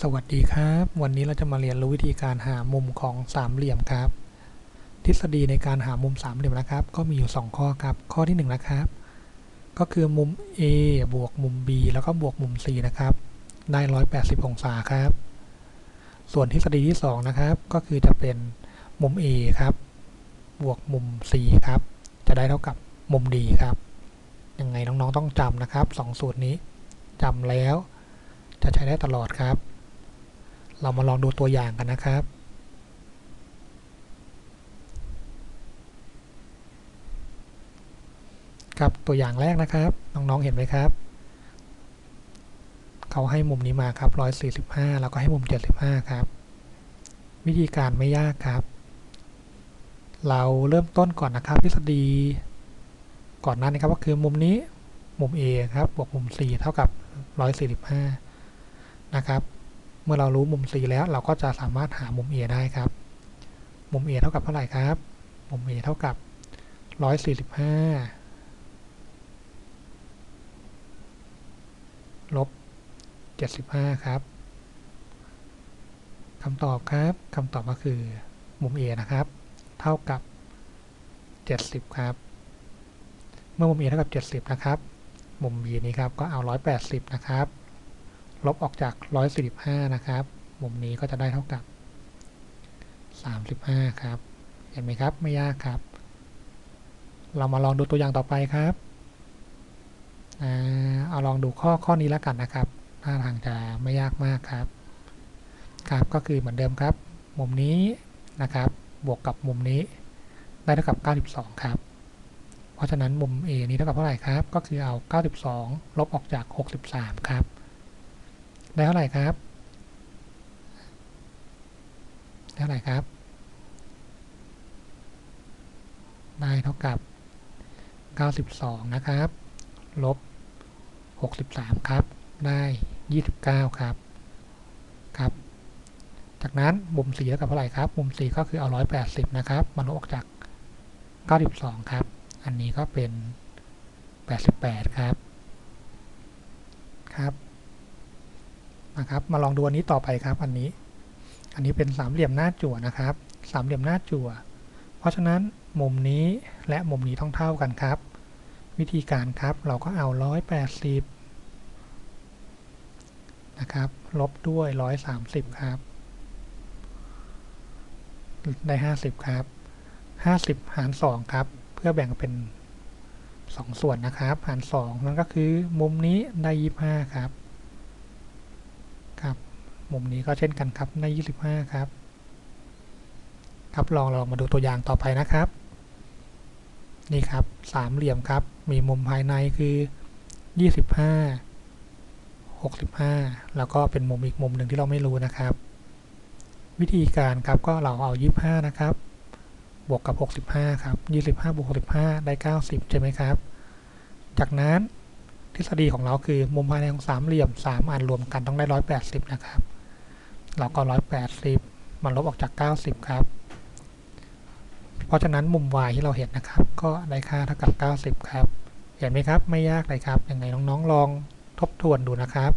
สวัสดีครับ วันนี้เราจะมาเรียนรู้วิธีการหามุมของสามเหลี่ยมครับ ทฤษฎีในการหามุมสามเหลี่ยมนะครับ ก็มีอยู่ 2 ข้อครับ ข้อที่1นะครับ ก็คือมุม A บวกมุม B แล้วก็บวกมุม C นะครับ ได้ 180 องศาครับ ส่วนทฤษฎีที่ 2 นะครับ ก็คือจะเป็นมุม A ครับ บวกมุม C ครับ จะได้เท่ากับมุม D ครับ ยังไงน้องๆต้องจำนะครับสองสูตรนี้จำแล้ว จะใช้ได้ตลอดครับ เรามาลองดูตัวอย่างกันนะครับ ครับตัวอย่างแรกนะครับ น้องๆเห็นไหมครับ เขาให้มุมนี้มาครับ145 แล้วก็ให้มุม 75 ครับ วิธีการไม่ยากครับ เราเริ่มต้นก่อนนะครับทฤษฎี ก่อนหน้านี้ครับก็คือมุมนี้มุม A ครับบวกมุม C เท่ากับ 145 นะครับ เมื่อเรารู้มุม C แล้วเราก็จะสามารถหามุม A ได้ครับ มุม A เท่ากับเท่าไหร่ครับ มุม A เท่ากับ 145 ลบ 75 ครับคำตอบครับคำตอบก็คือมุม A นะครับ เท่ากับ 70 ครับ เมื่อมุม A เท่ากับ 70 นะครับ มุม B นี้ครับก็เอา 180 นะครับ ลบออกจาก 145 นะครับ มุมนี้ก็จะได้เท่ากับ 35 ครับ เห็นไหมครับ ไม่ยากครับ เรามาลองดูตัวอย่างต่อไปครับเอาลองดูข้อข้อนี้แล้วกันนะครับท่าทางจะไม่ยากมากครับ ครับก็คือเหมือนเดิมครับ มุมนี้นะครับ บวกกับมุมนี้ ได้เท่ากับ 92 ครับ เพราะฉะนั้นมุม A นี้เท่ากับเท่าไหร่ครับ ก็คือเอา 92 ลบออกจาก 63 ครับ ได้เท่าไหร่ครับได้เท่าไหร่ครับ ได้เท่ากับ 92 นะครับ ลบ 63 ครับ ได้ 29 ครับ ครับ จากนั้นมุม4เท่ากับเท่าไหร่ครับ มุม4ก็คือเอา 180 นะครับ มาลบออกจาก 92 ครับ อันนี้ก็เป็น 88 ครับ ครับ นะครับ มาลองดูอันนี้ต่อไปครับ อันนี้ อันนี้เป็นสามเหลี่ยมหน้าจั่วนะครับ สามเหลี่ยมหน้าจั่ว เพราะฉะนั้นมุมนี้และมุมนี้ต้องเท่ากันครับ วิธีการครับเราก็เอา180นะครับ ลบด้วย130ครับ ได้50ครับ50หาร2ครับ เพื่อแบ่งเป็น2ส่วนนะครับ หาร2นั่นก็คือมุมนี้ได้25ครับ ครับมุมนี้ก็เช่นกันครับได้25 ครับ ครับลองเรามาดูตัวอย่างต่อไปนะครับ นี่ครับสามเหลี่ยมครับ มีมุมภายในคือ 25 65 แล้วก็เป็นมุมอีกมุมหนึ่งที่เราไม่รู้นะครับ วิธีการครับก็เราเอา 25 นะครับ บวกกับ 65 ครับ 25 บวก 65 ได้ 90 ใช่ไหมครับ จากนั้น ทฤษฎีของเราคือมุมภายในของสามเหลี่ยม3อันรวมกันต้องได้180นะครับ เราก็180มันลบออกจาก90ครับ เพราะฉะนั้นมุม y ที่เราเห็นนะครับ ก็ได้ค่าเท่ากับ90ครับ เห็นไหมครับไม่ยากเลยครับยังไงน้องๆลองทบทวนดูนะครับ